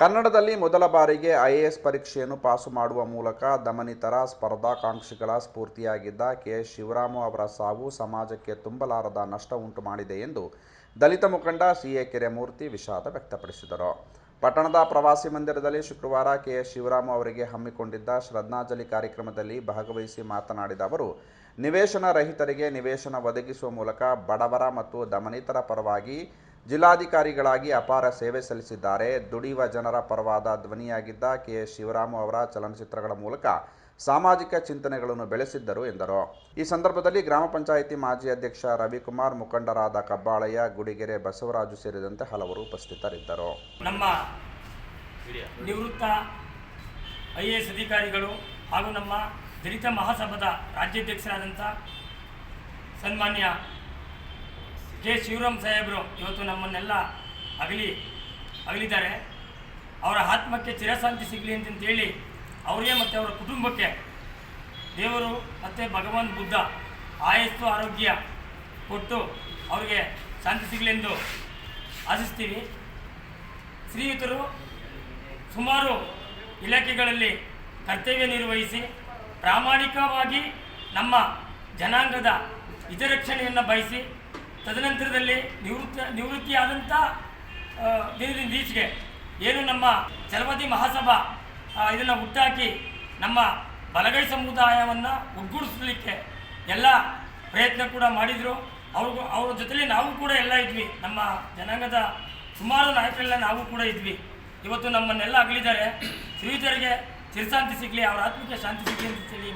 ಕನ್ನಡದಲ್ಲಿ ಮೊದಲ ಬಾರಿಗೆ ಐಎಎಸ್ ಪರೀಕ್ಷೆಯನ್ನು ಪಾಸು ಮಾಡುವ ಮೂಲಕ ದಮನಿತರ ಸ್ಪರ್ಧಾಕಾಂಕ್ಷಿಗಳ ಸ್ಫೂರ್ತಿಯಾಗಿದ್ದ ಕೆ ಎಸ್ ಶಿವರಾಮ ಅವರ ಸಾವು ಸಮಾಜಕ್ಕೆ ತುಂಬಲಾರದ ನಷ್ಟ ಉಂಟು ಮಾಡಿದೆ ಎಂದು ದಲಿತ ಮುಖಂಡ ಸಿ ಎ ಕೆರೆಮೂರ್ತಿ ವಿಷಾದ ವ್ಯಕ್ತಪಡಿಸಿದರು. ಪಟ್ಟಣದ ಪ್ರವಾಸಿ ಮಂದಿರದಲ್ಲಿ ಶುಕ್ರವಾರ ಕೆ ಎಸ್ ಶಿವರಾಮ ಅವರಿಗೆ ಹಮ್ಮಿಕೊಂಡಿದ್ದ ಶ್ರದ್ಧಾಂಜಲಿ ಕಾರ್ಯಕ್ರಮದಲ್ಲಿ ಭಾಗವಹಿಸಿ ಮಾತನಾಡಿದ ಅವರು, ನಿವೇಶನ ರಹಿತರಿಗೆ ನಿವೇಶನ ಒದಗಿಸುವ ಮೂಲಕ ಬಡವರ ಮತ್ತು ದಮನಿತರ ಪರವಾಗಿ ಜಿಲ್ಲಾಧಿಕಾರಿಗಳಾಗಿ ಅಪಾರ ಸೇವೆ ಸಲ್ಲಿಸಿದ್ದಾರೆ. ದುಡಿಯುವ ಜನರ ಪರವಾದ ಧ್ವನಿಯಾಗಿದ್ದ ಕೆ. ಎಸ್. ಶಿವರಾಮ ಅವರ ಚಲನಚಿತ್ರಗಳ ಮೂಲಕ ಸಾಮಾಜಿಕ ಚಿಂತನೆಗಳನ್ನು ಬೆಳೆಸಿದ್ದರು ಎಂದರು. ಈ ಸಂದರ್ಭದಲ್ಲಿ ಗ್ರಾಮ ಪಂಚಾಯಿತಿ ಮಾಜಿ ಅಧ್ಯಕ್ಷ ರವಿಕುಮಾರ್, ಮುಖಂಡರಾದ ಕಬ್ಬಾಳಯ್ಯ, ಗುಡಿಗೆರೆ ಬಸವರಾಜು ಸೇರಿದಂತೆ ಹಲವರು ಉಪಸ್ಥಿತರಿದ್ದರು. ನಮ್ಮ ನಿವೃತ್ತ ಐ ಎಸ್ ಅಧಿಕಾರಿಗಳು ಹಾಗೂ ನಮ್ಮ ದಲಿತ ಮಹಾಸಭಾದ ರಾಜ್ಯಾಧ್ಯಕ್ಷರಾದಂಥ ಸನ್ಮಾನ್ಯ ಕೆ ಶಿವರಾಮ್ ಸಾಹೇಬರು ಇವತ್ತು ನಮ್ಮನ್ನೆಲ್ಲ ಅಗಲಿ, ಅಗಲಿದ್ದಾರೆ. ಅವರ ಆತ್ಮಕ್ಕೆ ಚಿರಶಾಂತಿ ಸಿಗಲಿ ಅಂತಂತೇಳಿ ಅವರಿಗೆ ಮತ್ತು ಅವರ ಕುಟುಂಬಕ್ಕೆ ದೇವರು ಮತ್ತು ಭಗವಾನ್ ಬುದ್ಧ ಆಯಸ್ಸು, ಆರೋಗ್ಯ ಕೊಟ್ಟು ಅವರಿಗೆ ಶಾಂತಿ ಸಿಗಲಿ ಎಂದು ಆಶಿಸ್ತೀವಿ. ಶ್ರೀಯುತರು ಸುಮಾರು ಇಲಾಖೆಗಳಲ್ಲಿ ಕರ್ತವ್ಯ ನಿರ್ವಹಿಸಿ ಪ್ರಾಮಾಣಿಕವಾಗಿ ನಮ್ಮ ಜನಾಂಗದ ಹಿತರಕ್ಷಣೆಯನ್ನು ಬಯಸಿ ತದನಂತರದಲ್ಲಿ ನಿವೃತ್ತ ನಿವೃತ್ತಿಯಾದಂಥ ದಿನದಿಂದ ಈಚೆಗೆ ಏನು ನಮ್ಮ ಚಲಪತಿ ಮಹಾಸಭಾ ಇದನ್ನು ಹುಟ್ಟಾಕಿ ನಮ್ಮ ಬಲಗೈ ಸಮುದಾಯವನ್ನು ಒಗ್ಗೂಡಿಸಲಿಕ್ಕೆ ಎಲ್ಲ ಪ್ರಯತ್ನ ಕೂಡ ಮಾಡಿದರು. ಅವ್ರಿಗೂ, ಅವ್ರ ಜೊತೆಲಿ ನಾವು ಕೂಡ ಎಲ್ಲ ಇದ್ವಿ. ನಮ್ಮ ಜನಾಂಗದ ಸುಮಾರು ನಾಯಕರೆಲ್ಲ ನಾವು ಕೂಡ ಇದ್ವಿ. ಇವತ್ತು ನಮ್ಮನ್ನೆಲ್ಲ ಅಗಲಿದ್ದಾರೆ. ಶ್ರೀಜರಿಗೆ ಚಿರಶಾಂತಿ ಸಿಗಲಿ, ಅವರ ಆತ್ಮಕ್ಕೆ ಶಾಂತಿ ಸಿಗಲಿ ಅಂತ ಹೇಳಿ.